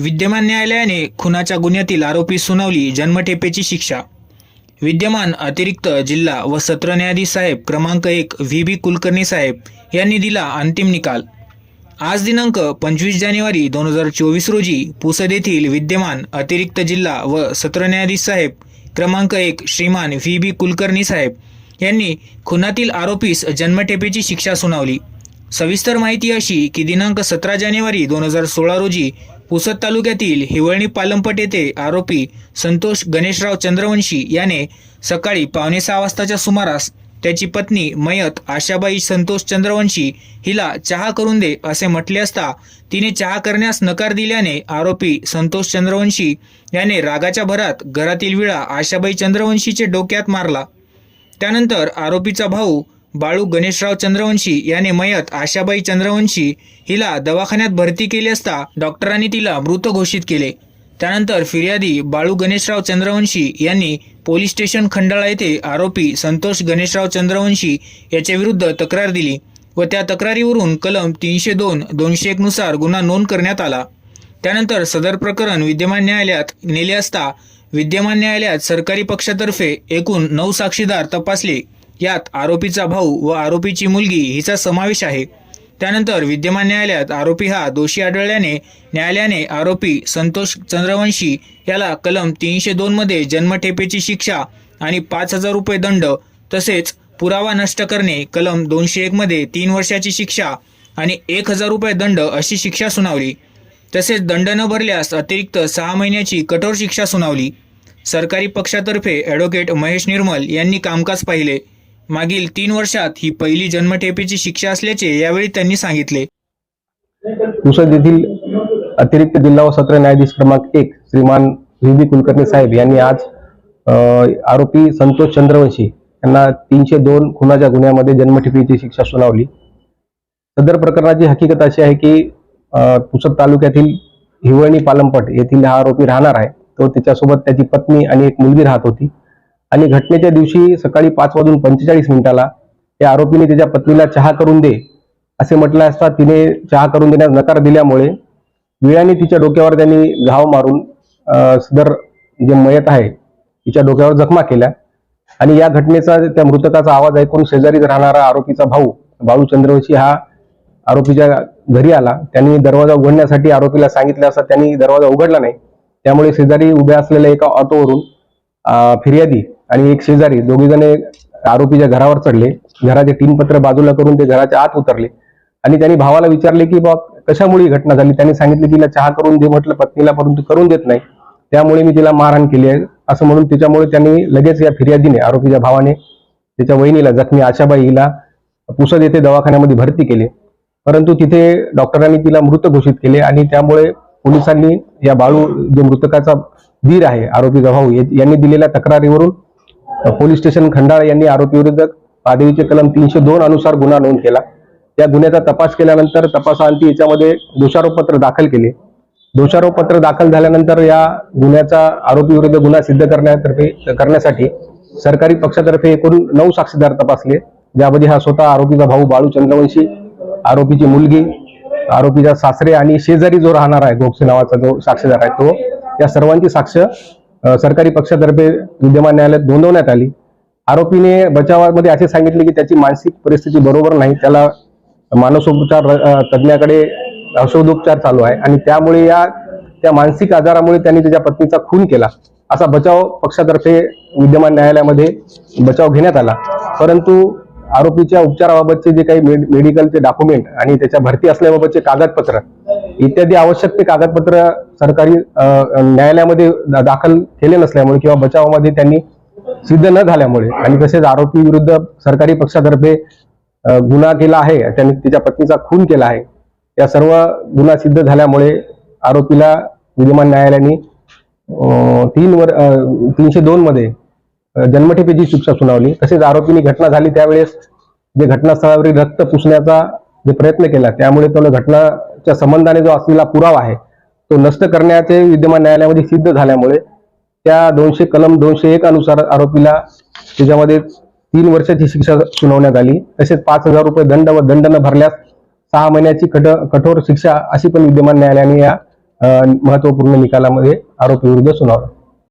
विद्यमान न्यायालयाने खुनाच्या गुन्ह्यातील आरोपी सुनावली जन्मठेपेची शिक्षा. विद्यमान अतिरिक्त जिल्हा व सत्र न्यायाधीश साहेब क्रमांक एक व्ही बी कुलकर्णी साहेब यांनी दिला अंतिम निकाल. आज दिनांक पंचवीस जानेवारी दोन हजार चोवीस रोजी पुसद येथील विद्यमान अतिरिक्त जिल्हा व सत्र न्यायाधीश साहेब क्रमांक एक श्रीमान व्ही बी कुलकर्णी साहेब यांनी खुनातील आरोपीस जन्मठेपेची शिक्षा सुनावली. सविस्तर माहिती अशी की दिनांक सतरा जानेवारी दोन हजार सोळा रोजी पुसद तालुक्यातील हिवळणी पालमपट येथे आरोपी संतोष गणेशराव चंद्रवंशी याने सकाळी पावणे सहा वाजताच्या सुमारास त्याची पत्नी मयत आशाबाई संतोष चंद्रवंशी हिला चहा करून दे असे म्हटले असता तिने चहा करण्यास नकार दिल्याने आरोपी संतोष चंद्रवंशी याने रागाच्या भरात घरातील विळा आशाबाई चंद्रवंशीचे डोक्यात मारला. त्यानंतर आरोपीचा भाऊ बाळू गणेशराव चंद्रवंशी याने मयत आशाबाई चंद्रवंशी हिला दवाखान्यात भरती केली असता डॉक्टरांनी तिला मृत घोषित केले. त्यानंतर फिर्यादी बाळू गणेशराव चंद्रवंशी यांनी पोलीस स्टेशन खंडाळा येथे आरोपी संतोष गणेशराव चंद्रवंशी याच्या विरुद्ध तक्रार दिली व त्या तक्रारीवरून कलम तीनशे दोन दोनशे एकनुसार गुन्हा नोंद करण्यात आला. त्यानंतर सदर प्रकरण विद्यमान न्यायालयात नेले असता विद्यमान न्यायालयात सरकारी पक्षातर्फे एकूण नऊ साक्षीदार तपासले. यात आरोपीचा भाऊ व आरोपीची मुलगी हिचा समावेश आहे. त्यानंतर विद्यमान न्यायालयात आरोपी हा दोषी आढळल्याने न्यायालयाने आरोपी संतोष चंद्रवंशी याला कलम तीनशे दोनमध्ये जन्मठेपेची शिक्षा आणि पाच हजार रुपये दंड तसेच पुरावा नष्ट करणे कलम दोनशे एकमध्ये तीन वर्षाची शिक्षा आणि एक हजार रुपये दंड अशी शिक्षा सुनावली. तसेच दंड न भरल्यास अतिरिक्त सहा महिन्याची कठोर शिक्षा सुनावली. सरकारी पक्षातर्फे ॲडव्होकेट महेश निर्मल यांनी कामकाज पाहिले. मागील तीन वर्षात ही पहिली जन्मठेपेची शिक्षा असल्याचे यावेळी त्यांनी सांगितले. पुसद येथील अतिरिक्त जिल्हा व सत्र न्यायाधीश क्रमांक एक श्रीमान व्ही. बी कुलकर्णी साहेब यांनी आज आरोपी संतोष चंद्रवंशी यांना तीनशे दोन खुनाच्या गुन्ह्यामध्ये जन्मठेपेची शिक्षा सुनावली. सदर प्रकरणाची हकीकत अशी आहे की पुसद तालुक्यातील हिवळणी पालमपट येथील हा आरोपी राहणार आहे. तो त्याच्यासोबत त्याची पत्नी आणि एक मुलगी राहत होती. आणि घटनेच्या दिवशी सकाळी पाच वाजून पंचेचाळीस मिनिटाला या आरोपीने त्याच्या पत्नीला चहा करून दे असे म्हटले असता तिने चहा करून देण्यास नकार दिल्यामुळे विळाने तिच्या डोक्यावर त्यांनी घाव मारून सदर जे मयत आहे तिच्या डोक्यावर जखमा केल्या. आणि या घटनेचा त्या मृतकाचा आवाज ऐकून शेजारीच राहणारा आरोपीचा भाऊ बाळू चंद्रवंशी हा आरोपीच्या घरी आला. त्यांनी दरवाजा उघडण्यासाठी आरोपीला सांगितले असता त्यांनी दरवाजा उघडला नाही. त्यामुळे शेजारी उभ्या असलेल्या एका ऑटोवरून फिर्यादी आणि एक शेजारी दोघे जण आरोपीच्या घरावर चढले. घराचे तीन पत्र बाजूला करून ते घराच्या आत उतरले. आणि त्यांनी भावाला विचारले की बा कशामुळे ही घटना झाली? त्यांनी सांगितले तिला चहा करून दे म्हटलं पत्नीला परंतु करून देत नाही. त्यामुळे मी तिला मारहाण केली आहे. असं म्हणून त्याच्यामुळे त्यांनी लगेच या फिर्यादीने आरोपीच्या भावाने त्याच्या वहिनीला जखमी आशाबाई हिला पुसद येथे दवाखान्यामध्ये भरती केले. परंतु तिथे डॉक्टरांनी तिला मृत घोषित केले आणि त्यामुळे पोलिसांनी या बाळू जो मृतकाचा वीर आहे आरोपीचा भाऊ यांनी दिलेल्या तक्रारीवरून पोलीस स्टेशन खंडाळा यांनी आरोपी विरुद्ध पादवीचे कलम तीनशे दोन अनुसार गुन्हा नोंद केला. या गुन्ह्याचा तपास केल्यानंतर तपासाअंती याच्यामध्ये दोषारोपपत्र दाखल केले. दोषारोपपत्र दाखल झाल्यानंतर या गुन्ह्याचा आरोपी विरुद्ध गुन्हा सिद्ध करण्यातर्फे करण्यासाठी सरकारी पक्षातर्फे एकूण नऊ साक्षीदार तपासले. ज्यामध्ये हा स्वतः आरोपीचा भाऊ बाळू चंद्रवंशी आरोपीची मुलगी आरोपीचा सासरे आणि शेजारी जो राहणार आहे गोपसे नावाचा जो साक्षीदार आहे तो या सर्वांची साक्ष सरकारी पक्षातर्फे विद्यमान न्यायालयात नोंदवण्यात आली. आरोपीने बचावामध्ये असे सांगितले की त्याची मानसिक परिस्थिती बरोबर नाही. त्याला मानसोपचार तज्ज्ञाकडे औषधोपचार चालू आहे आणि त्यामुळे या त्या मानसिक आजारामुळे त्यांनी त्याच्या पत्नीचा खून केला. असा बचाव पक्षातर्फे विद्यमान न्यायालयामध्ये बचाव घेण्यात आला. परंतु आरोपीच्या उपचाराबाबतचे जे काही मेडिकलचे डॉक्युमेंट आणि त्याच्या भरती असल्याबाबतचे कागदपत्र इत्यादी आवश्यक ते कागदपत्र सरकारी न्यायालयामध्ये दाखल केले नसल्यामुळे किंवा बचावामध्ये त्यांनी सिद्ध न झाल्यामुळे आणि तसेच आरोपी विरुद्ध सरकारी पक्षातर्फे गुन्हा केला आहे त्यांनी तिच्या पत्नीचा खून केला आहे या सर्व गुन्हा सिद्ध झाल्यामुळे आरोपीला विद्यमान न्यायालयाने तीन वर तीनशे दोन मध्ये जन्मठेपेची शिक्षा सुनावली. तसेच आरोपीने घटना झाली त्यावेळेस जे घटनास्थळावरील रक्त पुसण्याचा जे प्रयत्न केला त्यामुळे तो घटनाच्या संबंधाने जो असलेला पुरावा आहे तो नष्ट करण्याचे विद्यमान न्यायालयामध्ये सिद्ध झाल्यामुळे त्या दोनशे कलम दोनशे एक अनुसार आरोपीला त्याच्यामध्ये तीन वर्षाची शिक्षा सुनावण्यात आली. तसेच पाच हजार रुपये दंड व दंड न भरल्यास सहा महिन्याची कठ कठोर शिक्षा अशी पण विद्यमान न्यायालयाने या महत्त्वपूर्ण निकालामध्ये आरोपी विरुद्ध सुनावलं.